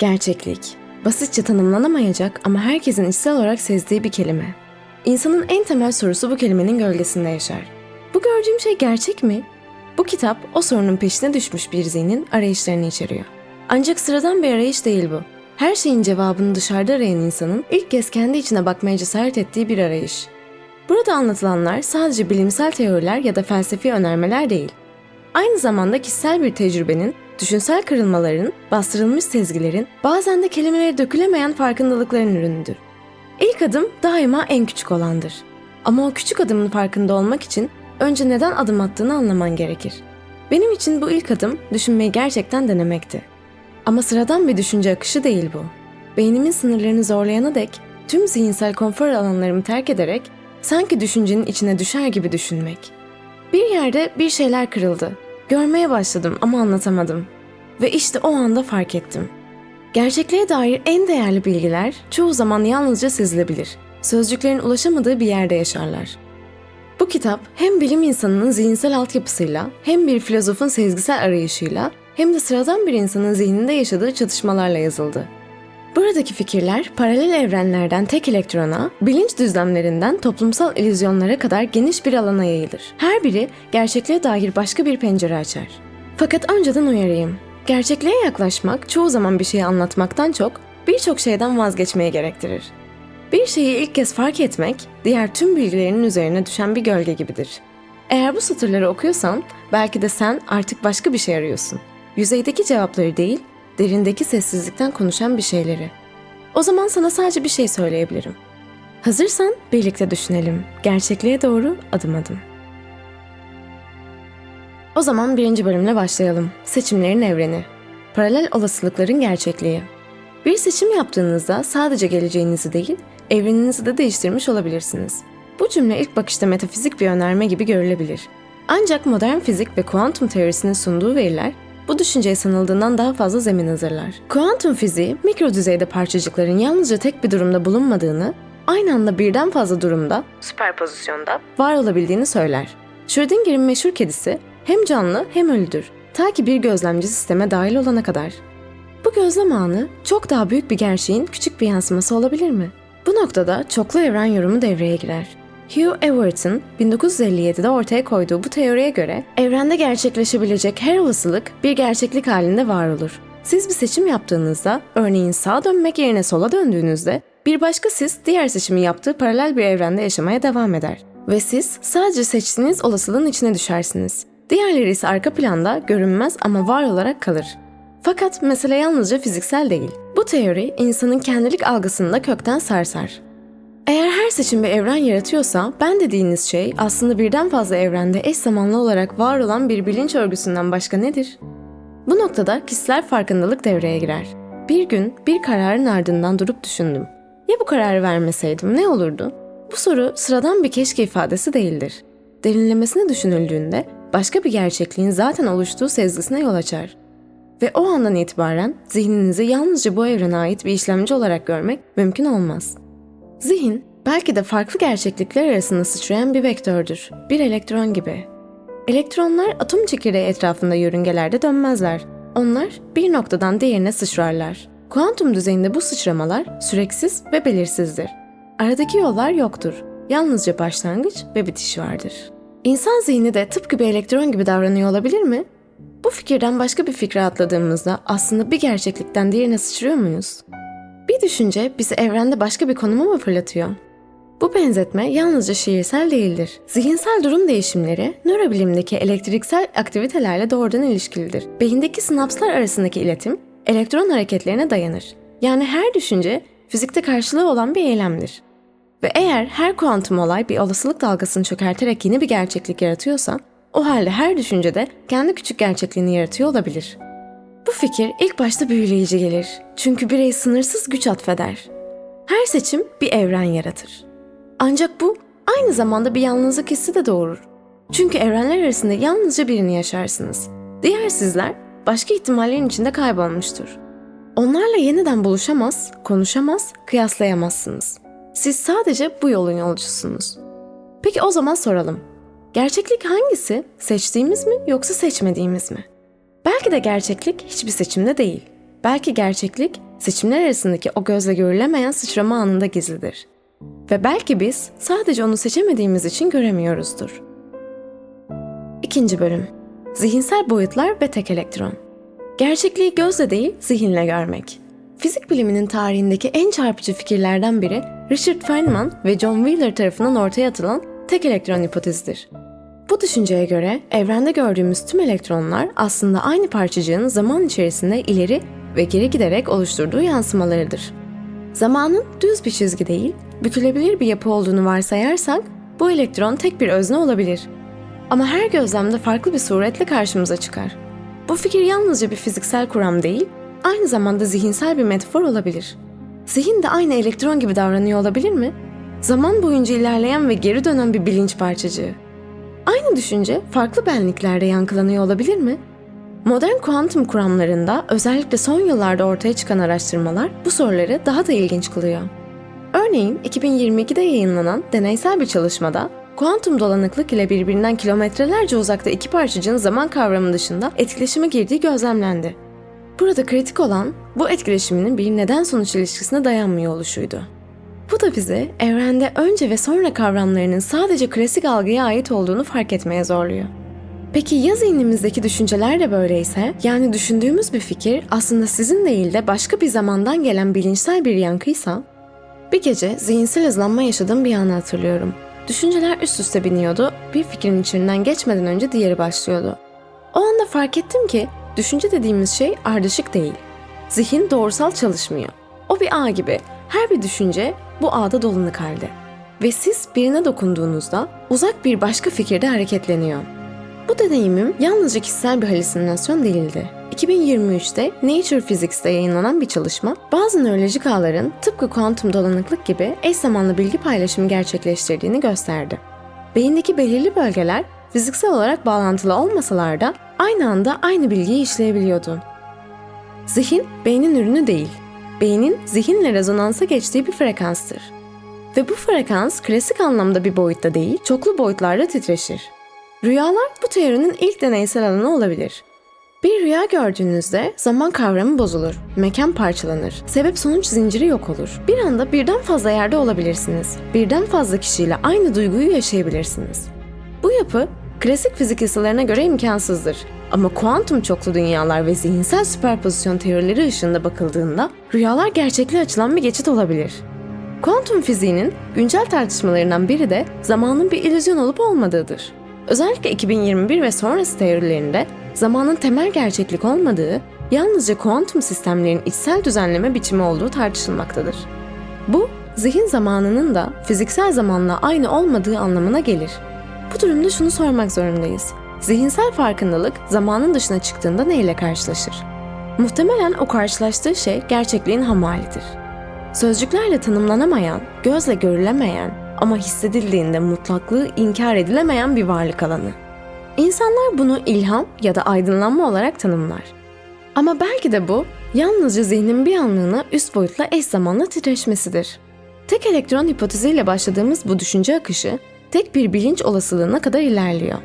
Gerçeklik. Basitçe tanımlanamayacak ama herkesin içsel olarak sezdiği bir kelime. İnsanın en temel sorusu bu kelimenin gölgesinde yaşar. Bu gördüğüm şey gerçek mi? Bu kitap o sorunun peşine düşmüş bir zihnin arayışlarını içeriyor. Ancak sıradan bir arayış değil bu. Her şeyin cevabını dışarıda arayan insanın ilk kez kendi içine bakmaya cesaret ettiği bir arayış. Burada anlatılanlar sadece bilimsel teoriler ya da felsefi önermeler değil. Aynı zamanda kişisel bir tecrübenin, düşünsel kırılmaların, bastırılmış sezgilerin, bazen de kelimelere dökülemeyen farkındalıkların ürünüdür. İlk adım daima en küçük olandır. Ama o küçük adımın farkında olmak için önce neden adım attığını anlaman gerekir. Benim için bu ilk adım düşünmeyi gerçekten denemekti. Ama sıradan bir düşünce akışı değil bu. Beynimin sınırlarını zorlayana dek tüm zihinsel konfor alanlarımı terk ederek sanki düşüncenin içine düşer gibi düşünmek. Bir yerde bir şeyler kırıldı. Görmeye başladım ama anlatamadım. Ve işte o anda fark ettim. Gerçekliğe dair en değerli bilgiler çoğu zaman yalnızca sezilebilir. Sözcüklerin ulaşamadığı bir yerde yaşarlar. Bu kitap hem bilim insanının zihinsel altyapısıyla, hem bir filozofun sezgisel arayışıyla, hem de sıradan bir insanın zihninde yaşadığı çatışmalarla yazıldı. Buradaki fikirler paralel evrenlerden tek elektrona, bilinç düzlemlerinden toplumsal illüzyonlara kadar geniş bir alana yayılır. Her biri gerçekliğe dair başka bir pencere açar. Fakat önceden uyarayım. Gerçekliğe yaklaşmak çoğu zaman bir şeyi anlatmaktan çok birçok şeyden vazgeçmeye gerektirir. Bir şeyi ilk kez fark etmek, diğer tüm bilgilerinin üzerine düşen bir gölge gibidir. Eğer bu satırları okuyorsan, belki de sen artık başka bir şey arıyorsun. Yüzeydeki cevapları değil, derindeki sessizlikten konuşan bir şeyleri. O zaman sana sadece bir şey söyleyebilirim. Hazırsan birlikte düşünelim. Gerçekliğe doğru adım adım. O zaman birinci bölümle başlayalım. Seçimlerin evreni. Paralel olasılıkların gerçekliği. Bir seçim yaptığınızda sadece geleceğinizi değil, evreninizi de değiştirmiş olabilirsiniz. Bu cümle ilk bakışta metafizik bir önerme gibi görülebilir. Ancak modern fizik ve kuantum teorisinin sunduğu veriler bu düşünceye sanıldığından daha fazla zemin hazırlar. Kuantum fiziği, mikro düzeyde parçacıkların yalnızca tek bir durumda bulunmadığını, aynı anda birden fazla durumda, süperpozisyonda var olabildiğini söyler. Schrödinger'in meşhur kedisi hem canlı hem ölüdür. Ta ki bir gözlemci sisteme dahil olana kadar. Bu gözlem anı çok daha büyük bir gerçeğin küçük bir yansıması olabilir mi? Bu noktada çoklu evren yorumu devreye girer. Hugh Everett'in 1957'de ortaya koyduğu bu teoriye göre evrende gerçekleşebilecek her olasılık bir gerçeklik halinde var olur. Siz bir seçim yaptığınızda, örneğin sağa dönmek yerine sola döndüğünüzde, bir başka siz diğer seçimi yaptığı paralel bir evrende yaşamaya devam eder. Ve siz sadece seçtiğiniz olasılığın içine düşersiniz. Diğerleri ise arka planda görünmez ama var olarak kalır. Fakat mesele yalnızca fiziksel değil. Bu teori insanın kendilik algısını da kökten sarsar. Eğer her seçim bir evren yaratıyorsa, ben dediğiniz şey aslında birden fazla evrende eş zamanlı olarak var olan bir bilinç örgüsünden başka nedir? Bu noktada kişisel farkındalık devreye girer. Bir gün bir kararın ardından durup düşündüm. Ya bu kararı vermeseydim ne olurdu? Bu soru sıradan bir keşke ifadesi değildir. Derinlemesine düşünüldüğünde başka bir gerçekliğin zaten oluştuğu sezgisine yol açar. Ve o andan itibaren zihninizi yalnızca bu evrene ait bir işlemci olarak görmek mümkün olmaz. Zihin, belki de farklı gerçeklikler arasında sıçrayan bir vektördür, bir elektron gibi. Elektronlar atom çekirdeği etrafında yörüngelerde dönmezler. Onlar bir noktadan diğerine sıçrarlar. Kuantum düzeyinde bu sıçramalar süreksiz ve belirsizdir. Aradaki yollar yoktur. Yalnızca başlangıç ve bitiş vardır. İnsan zihni de tıpkı bir elektron gibi davranıyor olabilir mi? Bu fikirden başka bir fikre atladığımızda aslında bir gerçeklikten diğerine sıçrıyor muyuz? Bir düşünce bizi evrende başka bir konuma mı fırlatıyor? Bu benzetme yalnızca şiirsel değildir. Zihinsel durum değişimleri nörobilimdeki elektriksel aktivitelerle doğrudan ilişkilidir. Beyindeki sinapslar arasındaki iletim elektron hareketlerine dayanır. Yani her düşünce fizikte karşılığı olan bir eylemdir. Ve eğer her kuantum olay bir olasılık dalgasını çökerterek yeni bir gerçeklik yaratıyorsa, o halde her düşünce de kendi küçük gerçekliğini yaratıyor olabilir. Bu fikir ilk başta büyüleyici gelir. Çünkü birey sınırsız güç atfeder. Her seçim bir evren yaratır. Ancak bu aynı zamanda bir yalnızlık hissi de doğurur. Çünkü evrenler arasında yalnızca birini yaşarsınız. Diğer sizler başka ihtimallerin içinde kaybolmuştur. Onlarla yeniden buluşamaz, konuşamaz, kıyaslayamazsınız. Siz sadece bu yolun yolcusunuz. Peki o zaman soralım. Gerçeklik hangisi? Seçtiğimiz mi yoksa seçmediğimiz mi? Belki de gerçeklik hiçbir seçimde değil. Belki gerçeklik Seçimler arasındaki o gözle görülemeyen sıçrama anında gizlidir. Ve belki biz sadece onu seçemediğimiz için göremiyoruzdur. İkinci bölüm. Zihinsel boyutlar ve tek elektron. Gerçekliği gözle değil, zihinle görmek. Fizik biliminin tarihindeki en çarpıcı fikirlerden biri Richard Feynman ve John Wheeler tarafından ortaya atılan tek elektron hipotezidir. Bu düşünceye göre evrende gördüğümüz tüm elektronlar aslında aynı parçacığın zaman içerisinde ileri ve geri giderek oluşturduğu yansımalarıdır. Zamanın düz bir çizgi değil, bükülebilir bir yapı olduğunu varsayarsak bu elektron tek bir özne olabilir. Ama her gözlemde farklı bir suretle karşımıza çıkar. Bu fikir yalnızca bir fiziksel kuram değil, aynı zamanda zihinsel bir metafor olabilir. Zihin de aynı elektron gibi davranıyor olabilir mi? Zaman boyunca ilerleyen ve geri dönen bir bilinç parçacığı. Aynı düşünce farklı benliklerde yankılanıyor olabilir mi? Modern kuantum kuramlarında özellikle son yıllarda ortaya çıkan araştırmalar bu soruları daha da ilginç kılıyor. Örneğin 2022'de yayınlanan deneysel bir çalışmada kuantum dolanıklık ile birbirinden kilometrelerce uzakta iki parçacığın zaman kavramı dışında etkileşime girdiği gözlemlendi. Burada kritik olan bu etkileşiminin bir neden-sonuç ilişkisine dayanmıyor oluşuydu. Bu da bizi evrende önce ve sonra kavramlarının sadece klasik algıya ait olduğunu fark etmeye zorluyor. Peki ya zihnimizdeki düşünceler de böyleyse? Yani düşündüğümüz bir fikir aslında sizin değil de başka bir zamandan gelen bilinçsel bir yankıysa? Bir gece zihinsel hızlanma yaşadığım bir anı hatırlıyorum. Düşünceler üst üste biniyordu, bir fikrin içinden geçmeden önce diğeri başlıyordu. O anda fark ettim ki düşünce dediğimiz şey ardışık değil. Zihin doğrusal çalışmıyor. O bir ağ gibi. Her bir düşünce bu ağda dolanık halde. Ve siz birine dokunduğunuzda uzak bir başka fikirde hareketleniyor. Bu deneyimim yalnızca kişisel bir halüsinasyon değildi. 2023'te Nature Physics'te yayınlanan bir çalışma, bazı nörolojik ağların tıpkı kuantum dolanıklık gibi eş zamanlı bilgi paylaşımı gerçekleştirdiğini gösterdi. Beyindeki belirli bölgeler fiziksel olarak bağlantılı olmasalar da aynı anda aynı bilgiyi işleyebiliyordu. Zihin, beynin ürünü değil, beynin zihinle rezonansa geçtiği bir frekanstır. Ve bu frekans klasik anlamda bir boyutta değil, çoklu boyutlarda titreşir. Rüyalar bu teorinin ilk deneysel alanı olabilir. Bir rüya gördüğünüzde zaman kavramı bozulur, mekan parçalanır, sebep sonuç zinciri yok olur. Bir anda birden fazla yerde olabilirsiniz. Birden fazla kişiyle aynı duyguyu yaşayabilirsiniz. Bu yapı klasik fizik yasalarına göre imkansızdır. Ama kuantum çoklu dünyalar ve zihinsel süperpozisyon teorileri ışığında bakıldığında rüyalar gerçekliğe açılan bir geçit olabilir. Kuantum fiziğinin güncel tartışmalarından biri de zamanın bir illüzyon olup olmadığıdır. Özellikle 2021 ve sonrası teorilerinde zamanın temel gerçeklik olmadığı, yalnızca kuantum sistemlerin içsel düzenleme biçimi olduğu tartışılmaktadır. Bu, zihin zamanının da fiziksel zamanla aynı olmadığı anlamına gelir. Bu durumda şunu sormak zorundayız. Zihinsel farkındalık zamanın dışına çıktığında neyle karşılaşır? Muhtemelen o karşılaştığı şey gerçekliğin ham halidir. Sözcüklerle tanımlanamayan, gözle görülemeyen ama hissedildiğinde mutlaklığı inkar edilemeyen bir varlık alanı. İnsanlar bunu ilham ya da aydınlanma olarak tanımlar. Ama belki de bu yalnızca zihnin bir anlığına üst boyutla eş zamanlı titreşmesidir. Tek elektron hipoteziyle başladığımız bu düşünce akışı tek bir bilinç olasılığına kadar ilerliyor.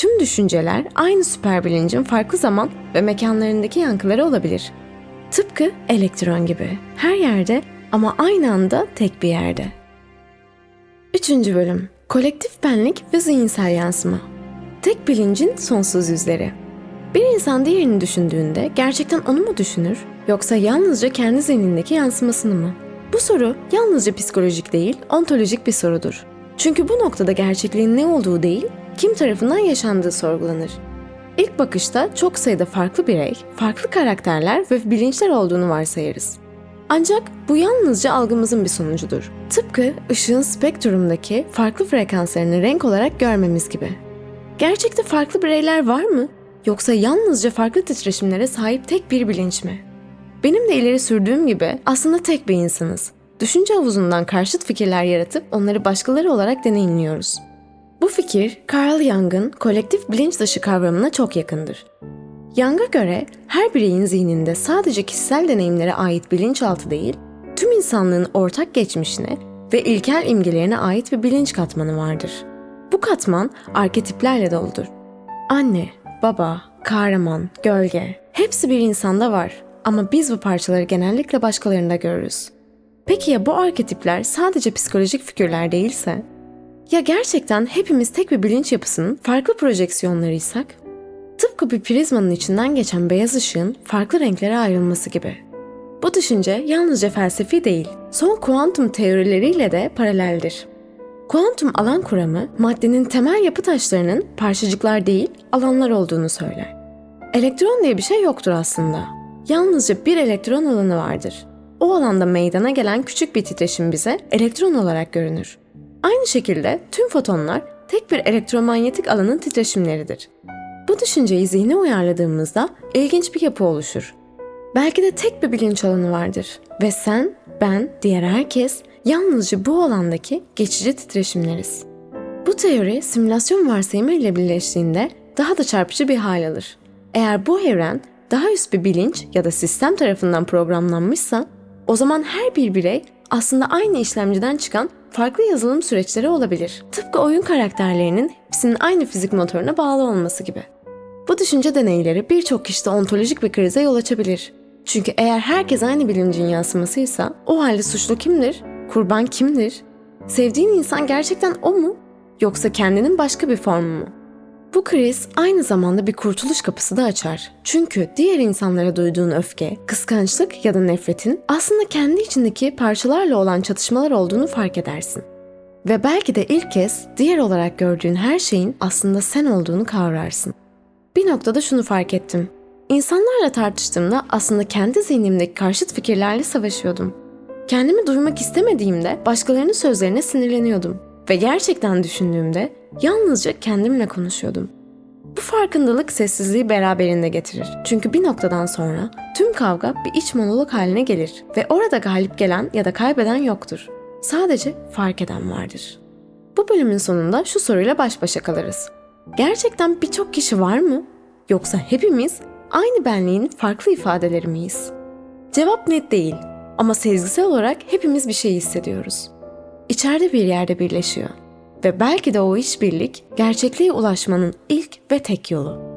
Tüm düşünceler aynı süper bilincin farklı zaman ve mekanlarındaki yankıları olabilir. Tıpkı elektron gibi. Her yerde ama aynı anda tek bir yerde. Üçüncü bölüm. Kolektif benlik ve zihinsel yansıma. Tek bilincin sonsuz yüzleri. Bir insan diğerini düşündüğünde gerçekten onu mu düşünür yoksa yalnızca kendi zihnindeki yansımasını mı? Bu soru yalnızca psikolojik değil, ontolojik bir sorudur. Çünkü bu noktada gerçekliğin ne olduğu değil, kim tarafından yaşandığı sorgulanır. İlk bakışta çok sayıda farklı birey, farklı karakterler ve bilinçler olduğunu varsayarız. Ancak bu yalnızca algımızın bir sonucudur. Tıpkı ışığın spektrumdaki farklı frekanslarını renk olarak görmemiz gibi. Gerçekte farklı bireyler var mı? Yoksa yalnızca farklı titreşimlere sahip tek bir bilinç mi? Benim de ileri sürdüğüm gibi aslında tek bir insanız. Düşünce havuzundan karşıt fikirler yaratıp onları başkaları olarak deneyimliyoruz. Bu fikir Carl Jung'ın kolektif bilinç dışı kavramına çok yakındır. Young'a göre her bireyin zihninde sadece kişisel deneyimlere ait bilinçaltı değil, tüm insanlığın ortak geçmişine ve ilkel imgelerine ait bir bilinç katmanı vardır. Bu katman arketiplerle doludur. Anne, baba, kahraman, gölge hepsi bir insanda var Ama biz bu parçaları genellikle başkalarında görürüz. Peki ya bu arketipler sadece psikolojik figürler değilse? Ya gerçekten hepimiz tek bir bilinç yapısının farklı projeksiyonlarıysak? Tıpkı bir prizmanın içinden geçen beyaz ışığın farklı renklere ayrılması gibi. Bu düşünce yalnızca felsefi değil, son kuantum teorileriyle de paraleldir. Kuantum alan kuramı, maddenin temel yapı taşlarının parçacıklar değil, alanlar olduğunu söyler. Elektron diye bir şey yoktur aslında. Yalnızca bir elektron alanı vardır. O alanda meydana gelen küçük bir titreşim bize elektron olarak görünür. Aynı şekilde tüm fotonlar tek bir elektromanyetik alanın titreşimleridir. Bu düşünceyi zihne uyarladığımızda ilginç bir yapı oluşur. Belki de tek bir bilinç alanı vardır ve sen, ben, diğer herkes yalnızca bu alandaki geçici titreşimleriz. Bu teori simülasyon varsayımı ile birleştiğinde daha da çarpıcı bir hal alır. Eğer bu evren daha üst bir bilinç ya da sistem tarafından programlanmışsa, o zaman her bir birey aslında aynı işlemciden çıkan farklı yazılım süreçleri olabilir. Tıpkı oyun karakterlerinin hepsinin aynı fizik motoruna bağlı olması gibi. Bu düşünce deneyleri birçok kişide ontolojik bir krize yol açabilir. Çünkü eğer herkes aynı bilincin yansımasıysa o halde suçlu kimdir? Kurban kimdir? Sevdiğin insan gerçekten o mu? Yoksa kendinin başka bir formu mu? Bu kriz aynı zamanda bir kurtuluş kapısı da açar. Çünkü diğer insanlara duyduğun öfke, kıskançlık ya da nefretin aslında kendi içindeki parçalarla olan çatışmalar olduğunu fark edersin. Ve belki de ilk kez diğer olarak gördüğün her şeyin aslında sen olduğunu kavrarsın. Bir noktada şunu fark ettim. İnsanlarla tartıştığımda aslında kendi zihnimdeki karşıt fikirlerle savaşıyordum. Kendimi duymak istemediğimde başkalarının sözlerine sinirleniyordum. Ve gerçekten düşündüğümde yalnızca kendimle konuşuyordum. Bu farkındalık sessizliği beraberinde getirir. Çünkü bir noktadan sonra tüm kavga bir iç monolog haline gelir ve orada galip gelen ya da kaybeden yoktur. Sadece fark eden vardır. Bu bölümün sonunda şu soruyla baş başa kalırız. Gerçekten birçok kişi var mı? Yoksa hepimiz aynı benliğin farklı ifadeleri miyiz? Cevap net değil ama sezgisel olarak hepimiz bir şey hissediyoruz. İçeride bir yerde birleşiyor ve belki de o işbirlik gerçekliğe ulaşmanın ilk ve tek yolu.